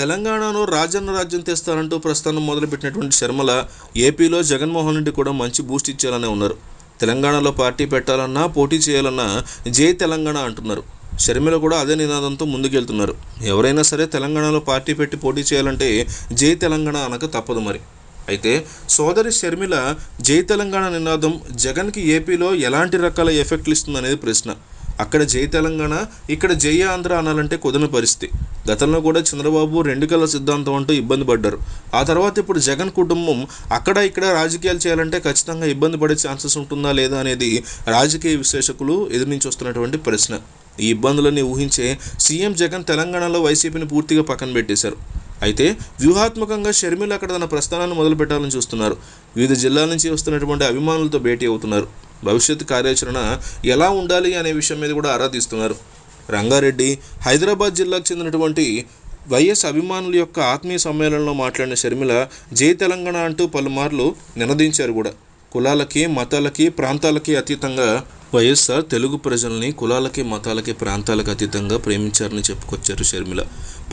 తెలంగాణను రాజన్న రాజ్యం తెస్తానంటూ ప్రస్థానం మొదలుపెట్టినటువంటి శర్మల ఏపీలో జగన్మోహన్ రెడ్డి కూడా మంచి బూస్ట్ ఇచ్చారనే ఉన్నారు. తెలంగాణలో పార్టీ పెట్టాలన్నా పోటీ చేయాలన్నా జై తెలంగాణ అంటున్నారు. షర్మిల కూడా అదే నినాదంతో ముందుకెళ్తున్నారు. ఎవరైనా సరే తెలంగాణలో పార్టీ పెట్టి పోటీ చేయాలంటే జై తెలంగాణ అనక తప్పదు మరి. అయితే సోదరి షర్మిల జై తెలంగాణ నినాదం జగన్కి ఏపీలో ఎలాంటి రకాల ఎఫెక్ట్లు ఇస్తుంది అనేది ప్రశ్న. అక్కడ జై తెలంగాణ ఇక్కడ జై ఆంధ్ర అనాలంటే కుదరని పరిస్థితి. గతంలో కూడా చంద్రబాబు రెండు కళ్ళ సిద్ధాంతం అంటూ ఇబ్బంది పడ్డారు. ఆ తర్వాత ఇప్పుడు జగన్ కుటుంబం అక్కడ ఇక్కడ రాజకీయాలు చేయాలంటే ఖచ్చితంగా ఇబ్బంది పడే ఛాన్సెస్ ఉంటుందా లేదా అనేది రాజకీయ విశ్లేషకులు ఎదురు నుంచి వస్తున్నటువంటి ప్రశ్న. ఈ ఇబ్బందులన్నీ ఊహించే సీఎం జగన్ తెలంగాణలో వైసీపీని పూర్తిగా పక్కన పెట్టేశారు. అయితే వ్యూహాత్మకంగా షర్మిల అక్కడ తన ప్రస్థానాన్ని మొదలు పెట్టాలని చూస్తున్నారు. వివిధ జిల్లాల నుంచి వస్తున్నటువంటి అభిమానులతో భేటీ అవుతున్నారు. భవిష్యత్ కార్యాచరణ ఎలా ఉండాలి అనే విషయం మీద కూడా ఆరా తీస్తున్నారు. రంగారెడ్డి హైదరాబాద్ జిల్లాకు చెందినటువంటి వైఎస్ అభిమానుల యొక్క ఆత్మీయ సమ్మేళనంలో మాట్లాడిన షర్మిల జై తెలంగాణ అంటూ పలుమార్లు నినదించారు కూడా. కులాలకి మతాలకి ప్రాంతాలకి అతీతంగా వైఎస్ఆర్ తెలుగు ప్రజల్ని కులాలకి మతాలకి ప్రాంతాలకు అతీతంగా ప్రేమించారని చెప్పుకొచ్చారు షర్మిల.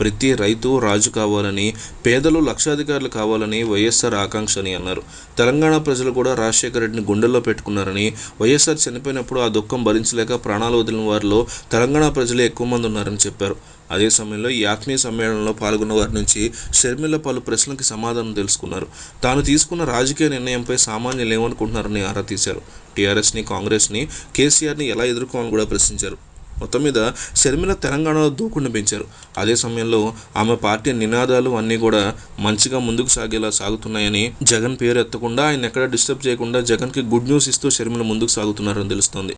ప్రతి రైతు రాజు కావాలని పేదలు లక్షాధికారులు కావాలని వైఎస్ఆర్ ఆకాంక్ష అని అన్నారు. తెలంగాణ ప్రజలు కూడా రాజశేఖర రెడ్డిని గుండెల్లో పెట్టుకున్నారని వైఎస్ఆర్ చనిపోయినప్పుడు ఆ దుఃఖం భరించలేక ప్రాణాలు వదిలిన వారిలో తెలంగాణ ప్రజలే ఎక్కువ మంది ఉన్నారని చెప్పారు. అదే సమయంలో ఈ ఆత్మీయ సమ్మేళనంలో పాల్గొన్న వారి నుంచి షర్మిల పలు ప్రశ్నలకి సమాధానం తెలుసుకున్నారు. తాను తీసుకున్న రాజకీయ నిర్ణయంపై సామాన్యులు ఏమనుకుంటున్నారని ఆరా తీశారు. టీఆర్ఎస్ని కాంగ్రెస్ని కేసీఆర్ని ఎలా ఎదుర్కోవాలని కూడా ప్రశ్నించారు. మొత్తం మీద షర్మిల తెలంగాణలో దూకుండా పెంచారు అదే సమయంలో ఆమె పార్టీ నినాదాలు అన్నీ కూడా మంచిగా ముందుకు సాగేలా సాగుతున్నాయని జగన్ పేరు ఎత్తకుండా ఆయన ఎక్కడ డిస్టర్బ్ చేయకుండా జగన్కి గుడ్ న్యూస్ ఇస్తూ షర్మిల ముందుకు సాగుతున్నారని తెలుస్తోంది.